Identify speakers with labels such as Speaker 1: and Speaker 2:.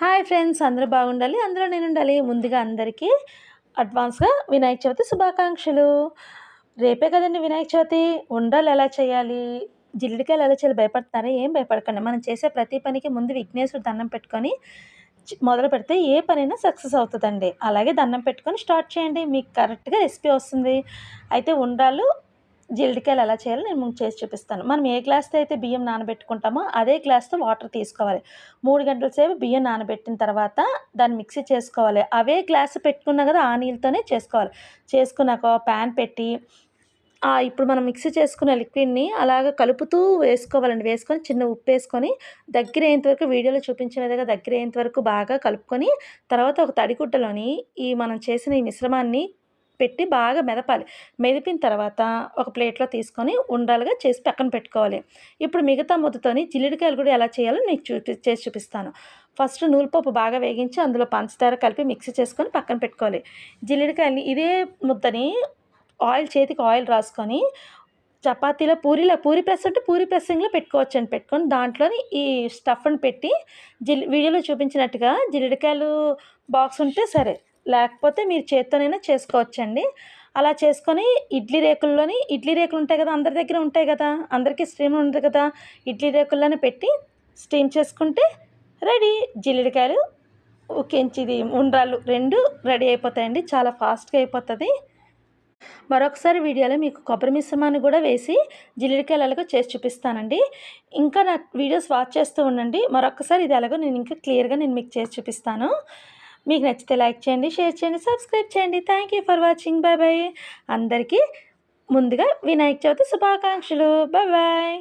Speaker 1: Hi friends అందరూ బాగుండాలి. అందులో నేను ఉండాలి ముందుగా అందరికీ అడ్వాన్స్గా వినాయక చవితి శుభాకాంక్షలు. రేపే కదండి వినాయక చవితి. ఉండాలి ఎలా చేయాలి? జిల్లికాయలు ఎలా చేయాలి? భయపడతారా ఏం భయపడకండి. మనం చేసే ప్రతి పనికి ముందు విఘ్నేశ్వరు దండం పెట్టుకొని మొదలు పెడితే ఏ పనైనా సక్సెస్ అవుతుందండి. అలాగే దండం పెట్టుకొని స్టార్ట్ చేయండి. మీకు కరెక్ట్గా రెసిపీ వస్తుంది. అయితే ఉండాలు జీలడికాయలు ఎలా చేయాలో నేను ముందు చేసి చూపిస్తాను. మనం ఏ గ్లాస్తో అయితే బియ్యం నానబెట్టుకుంటామో అదే గ్లాస్తో వాటర్ తీసుకోవాలి. మూడు గంటల సేపు బియ్యం నానబెట్టిన తర్వాత దాన్ని మిక్సీ చేసుకోవాలి. అవే గ్లాస్ పెట్టుకున్నా కదా ఆ నీళ్ళతోనే చేసుకోవాలి. చేసుకున్నాక ప్యాన్ పెట్టి ఇప్పుడు మనం మిక్సీ చేసుకున్న లిక్విడ్ని అలాగ కలుపుతూ వేసుకోవాలండి. వేసుకొని చిన్న ఉప్పు వేసుకొని దగ్గర అయ్యేంత వరకు వీడియోలో చూపించిన విధంగా దగ్గర అయ్యేంత వరకు బాగా కలుపుకొని తర్వాత ఒక తడిగుడ్డలోని ఈ మనం చేసిన ఈ మిశ్రమాన్ని పెట్టి బాగా మెదపాలి. మెదిపిన తర్వాత ఒక ప్లేట్లో తీసుకొని ఉండాలిగా చేసి పక్కన పెట్టుకోవాలి. ఇప్పుడు మిగతా ముద్దతోని జిల్లిడికాయలు కూడా ఎలా చేయాలో మీకు చూపి చేసి చూపిస్తాను. ఫస్ట్ నూలుపప్పు బాగా వేగించి అందులో పంచదార కలిపి మిక్సీ చేసుకొని పక్కన పెట్టుకోవాలి. జిల్లిడికాయలని ఇదే ముద్దని ఆయిల్ చేతికి ఆయిల్ రాసుకొని చపాతీలో పూరిలో పూరి ప్రెస్ అంటే పూరి ప్రెస్సింగ్లో పెట్టుకోవచ్చు అని పెట్టుకొని దాంట్లోని ఈ స్టఫ్ని పెట్టి జిల్ వీడియోలో చూపించినట్టుగా జిల్లిడికాయలు బాక్స్ ఉంటే సరే లేకపోతే మీరు చేత్తోనైనా చేసుకోవచ్చండి. అలా చేసుకొని ఇడ్లీ రేకుల్లోని ఇడ్లీ రేకులు ఉంటాయి కదా అందరి దగ్గర ఉంటాయి కదా అందరికీ స్టీమ్ ఉంటుంది కదా ఇడ్లీ రేకుల్లోనే పెట్టి స్టీమ్ చేసుకుంటే రెడీ. జిల్లిడికాయలు ఉక్కించిది ఉండ్రాలు రెండు రెడీ అయిపోతాయండి చాలా ఫాస్ట్గా అయిపోతుంది. మరొకసారి వీడియోలో మీకు కొబ్బరి మిశ్రమాన్ని కూడా వేసి జిల్లిడికాయలు ఎలాగో చేసి చూపిస్తానండి. ఇంకా నా వీడియోస్ వాచ్ చేస్తూ ఉండండి. మరొకసారి ఇది ఎలాగో నేను ఇంకా క్లియర్గా నేను మీకు చేసి చూపిస్తాను. మీకు నచ్చితే లైక్ చేయండి షేర్ చేయండి సబ్స్క్రైబ్ చేయండి. Thank you for watching bye bye అందరికీ ముందుగా వినాయక చవితి శుభాకాంక్షలు. Bye bye